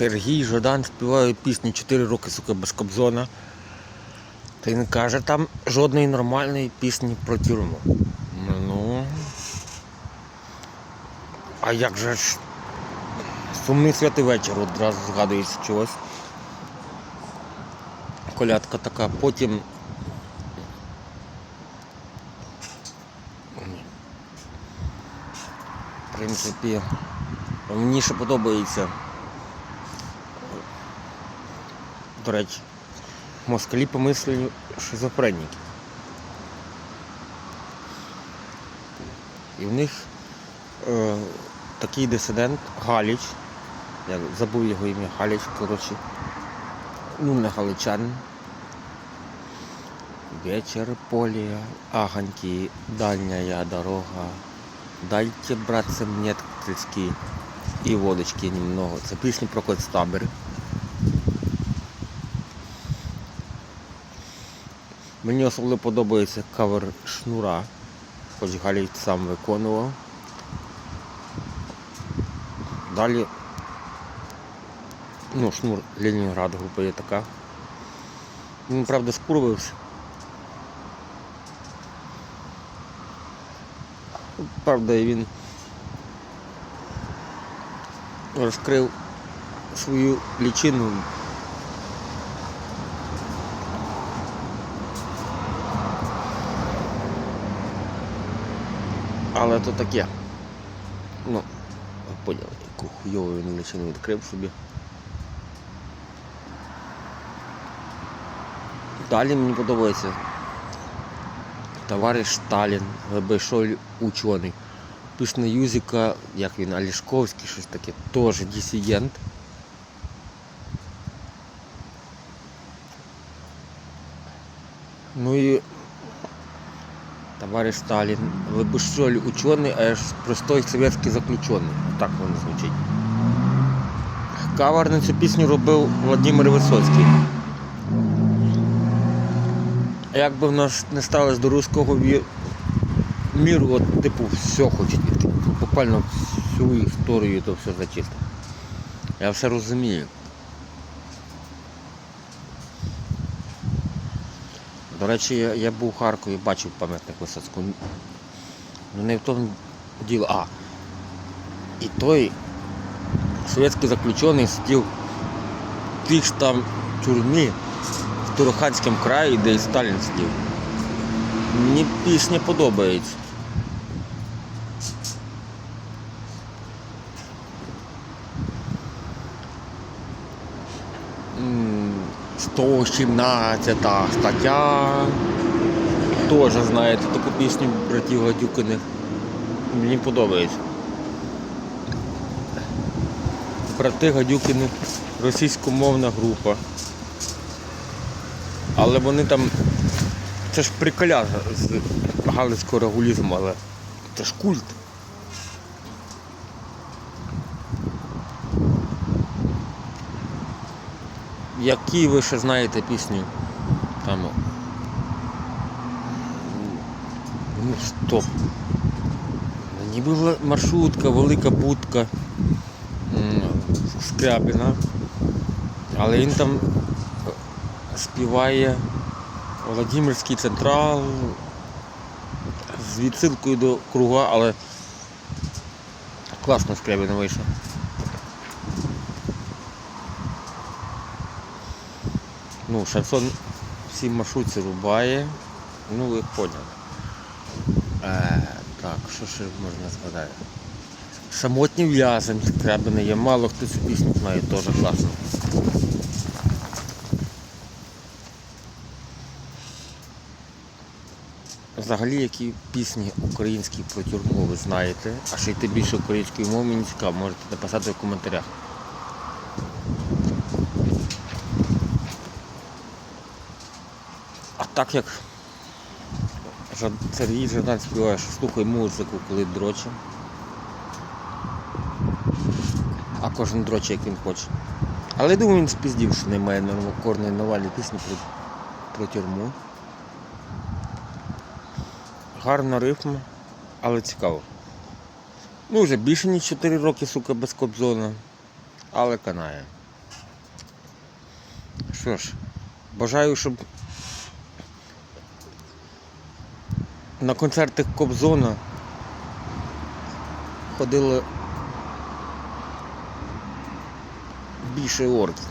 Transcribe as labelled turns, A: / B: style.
A: Сергій Жадан співає пісню 4 роки, сука, без Кобзона. Та й не каже там жодної нормальної пісні про тюрму. Ну. А як же ж сумний святий вечір одразу згадується чогось. Колядка така, потім. В принципі, мені ще подобається. До речі, москалі помислені шизофреніки. І в них е, такий дисидент Галіч, я забув його ім'я Галіч, коротше, ну не галичанин. Вечер поле, агоньки, дальняя дорога. Дайте, братцы, мне тільки і водочки немного. Це пісня про концтабір. Мені особливо подобається кавер шнура, хоч Галій сам виконував. Далі, ну, шнур Ленінград група є така. Він, правда, скурвився. Правда, він розкрив свою лічину. Але то таке. Ну, поняли, яку хуйову він лічину відкрив собі. Далі мені подобається товариш Сталін, большой учений. Пишне Юзика, як він, Алішковський, щось таке, теж дисидент. Ну і товариш Сталін, ви большой учений, а я ж простой советський заключений. Так воно звучить. Кавер на цю пісню робив Владимир Висоцький. Як би в нас не сталося до руського міру, от, типу, все хочуть відкрити. Буквально всю історію то все зачистити. Я все розумію. До речі, я, був у Харкові, бачив пам'ятник Висоцького. Ну не в тому діло. А. І той совєтський заключений сидів в тій ж там тюрмі в Туруханському краї, де і Сталін сидів. Мені пісня подобається. М, 117 стаття. Теж знаєте таку пісню братів Гадюкиних. Мені подобається. Брати Гадюкини російськомовна група. Але вони там. Це ж приколя з галицького регулізму, але це ж культ. Які ви ще знаєте пісні? Там. Ну стоп. Ніби маршрутка, велика будка Скрябіна. Але він там співає Володимирський централ з відсилкою до круга, але класно Скрябін вийшов. Ну, шансон всі маршрутці рубає. Ну ви поняли. Е, так, що ще можна згадати? Самотній в'язень Скрябіна є, мало хто цю пісню знає, теж класно. Взагалі, які пісні українські про тюрму ви знаєте, а ще й тим більше української мови мені цікаво, можете написати в коментарях. Так як Сергій Жадан співає, що слухай музику, коли дроче. А кожен дроче, як він хоче. Але я думаю, він спіздів, що немає нормокорної нормальної пісні про, про тюрму. Гарна рифма, але цікаво. Ну вже більше ніж 4 роки, сука, без Кобзона, але канає. що ж, бажаю, щоб на концерти Кобзона ходило більше орків.